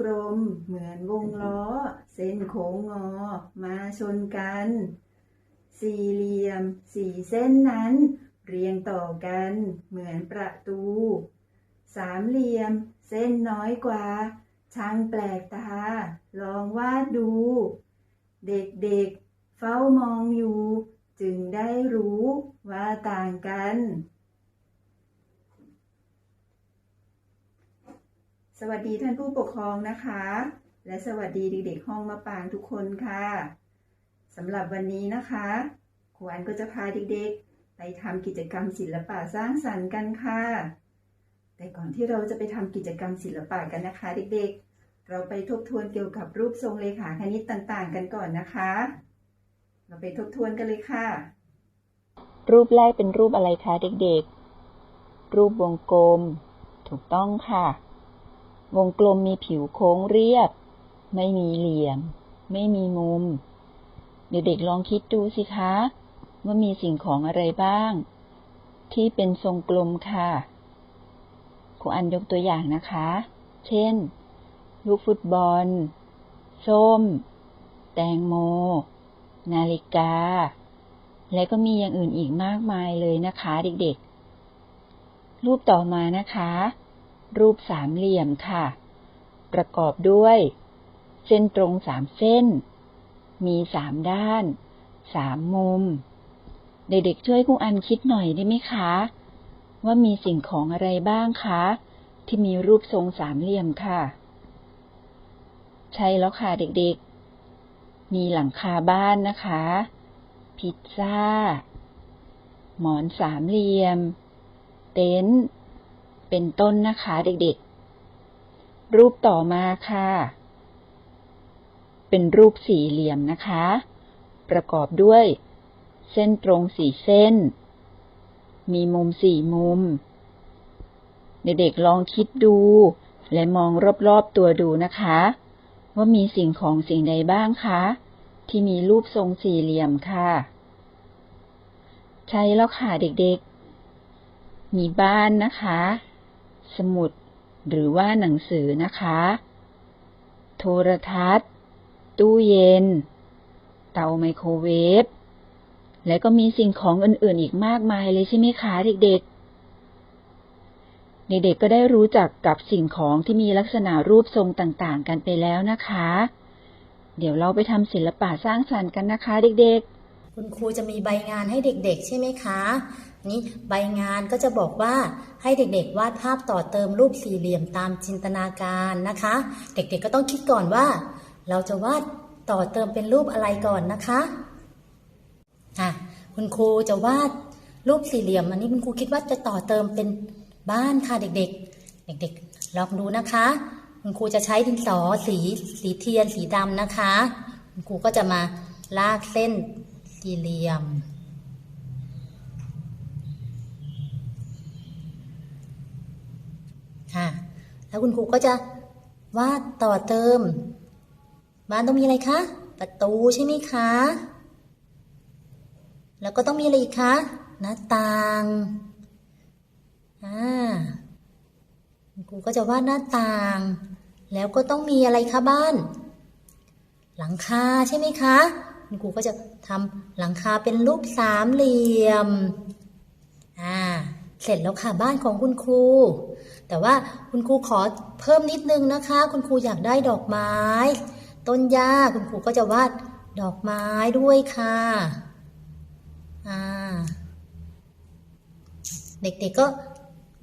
กลม เหมือนวงล้อ เส้นโค้งงอ มาชนกัน สี่เหลี่ยม สี่เส้นนั้น เรียงต่อกัน เหมือนประตู สามเหลี่ยม เส้นน้อยกว่า ช่างแปลกตา ลองวาดดู เด็กๆ เฝ้ามองอยู่ จึงได้รู้ว่าต่างกัน สวัสดีท่านผู้ปกครองนะคะ และสวัสดีเด็กๆห้องมะปางทุกคนค่ะสำหรับวันนี้นะคะครูอันก็จะพาเด็กๆ ไปทำกิจกรรมศิลปะสร้างสรรค์กันค่ะ แต่ก่อนที่เราจะไปทำกิจกรรมศิลปะกันนะคะ เด็กๆ เราไปทบทวนเกี่ยวกับรูปทรงเลขาคณิตต่างๆ กันก่อนนะคะ เราไปทบทวนกันเลยค่ะ รูปแรกเป็นรูปอะไรคะเด็กๆ รูปวงกลม ถูกต้องค่ะ วงกลมมีผิวโค้งเรียบ ไม่มีเหลี่ยม ไม่มีมุม เด็กๆลองคิดดูสิคะ ว่ามีสิ่งของอะไรบ้าง ที่เป็นทรงกลมค่ะครูอันยกตัวอย่างนะคะ เช่น ลูกฟุตบอล ส้ม แตงโม นาฬิกา และก็มีอย่างอื่นอีกมากมายเลยนะคะ เด็กๆ รูปต่อมานะคะ รูปสามเหลี่ยมค่ะ ประกอบด้วย เส้นตรงสามเส้น มีสามด้าน สามมุม เด็กๆช่วยครูอันคิดหน่อยได้ไหมคะ ว่ามีสิ่งของอะไรบ้างคะ ที่มีรูปทรงสามเหลี่ยมค่ะ ใช่แล้วค่ะเด็กๆ มีหลังคาบ้านนะคะ พิซซ่า หมอนสามเหลี่ยม เต็นท์ เป็นต้นนะคะเด็กๆ รูปต่อมาค่ะ เป็นรูปสี่เหลี่ยมนะคะ ประกอบด้วย เส้นตรงสี่เส้น มีมุมสี่มุม เด็กๆลองคิดดู และมองรอบๆตัวดูนะคะ ว่ามีสิ่งของสิ่งใดบ้างคะ ที่มีรูปทรงสี่เหลี่ยมค่ะ ใช่แล้วค่ะเด็กๆมีบ้านนะคะ สมุด หรือว่าหนังสือนะคะ โทรทัศน์ ตู้เย็น เตาไมโครเวฟ และก็มีสิ่งของอื่นๆอีกมากมายเลยใช่ไหมคะเด็กๆ เด็กๆก็ได้รู้จักกับสิ่งของที่มีลักษณะรูปทรงต่างๆ กันไปแล้วนะคะ เดี๋ยวเราไปทำศิลปะสร้างสรรค์กันนะคะ เด็กๆ คุณครูจะมีใบงานให้เด็กๆ ใช่ไหมคะ นี้ใบงานก็จะบอกว่าให้เด็กๆ วาดภาพต่อเติมรูปสี่เหลี่ยมตามจินตนาการนะคะ เด็กๆก็ต้องคิดก่อนว่า เราจะวาดต่อเติมเป็นรูปอะไรก่อนนะคะอะคุณครูจะวาดรูปสี่เหลี่ยมอันนี้คุณครูคิดว่าจะต่อเติมเป็นบ้านค่ะเด็กๆ เด็กๆ ลองดูนะคะ คุณครูจะใช้ดินสอสีสีเทียนสีดำนะคะ คุณครูก็จะมาลากเส้นสี่เหลี่ยม ค่ะ แล้วคุณครูก็จะวาดต่อเติม บ้านต้องมีอะไรคะ ประตูใช่ไหมคะ แล้วก็ต้องมีอะไรอีกคะ หน้าต่างอ่าคุณครูก็จะวาดหน้าต่าง แล้วก็ต้องมีอะไรคะบ้าน หลังคาใช่ไหมคะคุณครูก็จะทำหลังคาเป็นรูปสามเหลี่ยม อ่า เสร็จแล้วค่ะบ้านของคุณครู แต่ว่าคุณครูขอเพิ่มนิดนึงนะคะ คุณครูอยากได้ดอกไม้ ต้นหญ้าคุณครูก็จะวาดดอกไม้ด้วยค่ะอ่าเด็กๆก็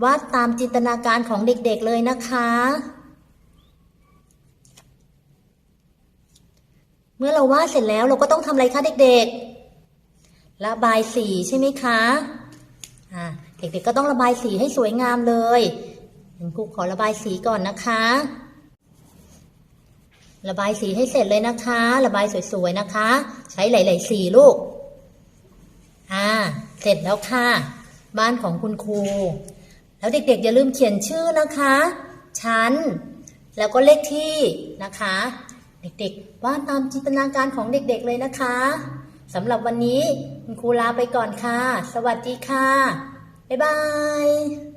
วาดตามจินตนาการของเด็กๆเลยนะคะ เมื่อเราวาดเสร็จแล้วเราก็ต้องทำอะไรคะเด็กๆ ระบายสีใช่ไหมคะ อ่า เด็กๆก็ต้องระบายสีให้สวยงามเลยคุณครูขอระบายสีก่อนนะคะ ระบายสีให้เสร็จเลยนะคะ ระบายสวยๆนะคะ ใช้หลายๆสีลูก อ่า เสร็จแล้วค่ะ บ้านของคุณครู แล้วเด็กๆอย่าลืมเขียนชื่อนะคะ ชั้น แล้วก็เลขที่นะคะ เด็กๆวาดตามจินตนาการของเด็กๆเลยนะคะสำหรับวันนี้คุณครูลาไปก่อนค่ะ สวัสดีค่ะ บ๊ายบาย